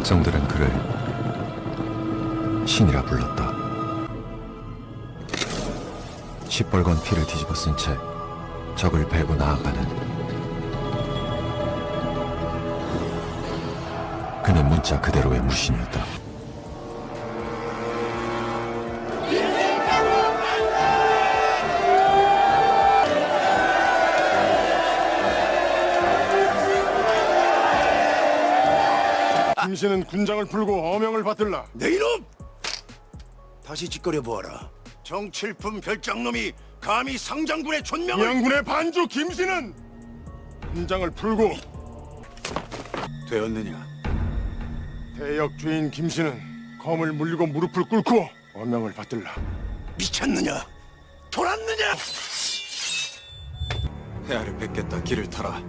백성들은 그를 신이라 불렀다. 시뻘건 피를 뒤집어 쓴 채 적을 베고 나아가는 그는 문자 그대로의 무신이었다. 김씨는 군장을 풀고 어명을 받들라. 내 이놈! 다시 짓거려 보아라. 정칠품 별장놈이 감히 상장군의 존명을 양군의 반주 김씨는 군장을 풀고 되었느냐? 대역 주인 김씨는 검을 물리고 무릎을 꿇고 어명을 받들라. 미쳤느냐? 돌았느냐? 폐하를 뵙겠다 길을 터라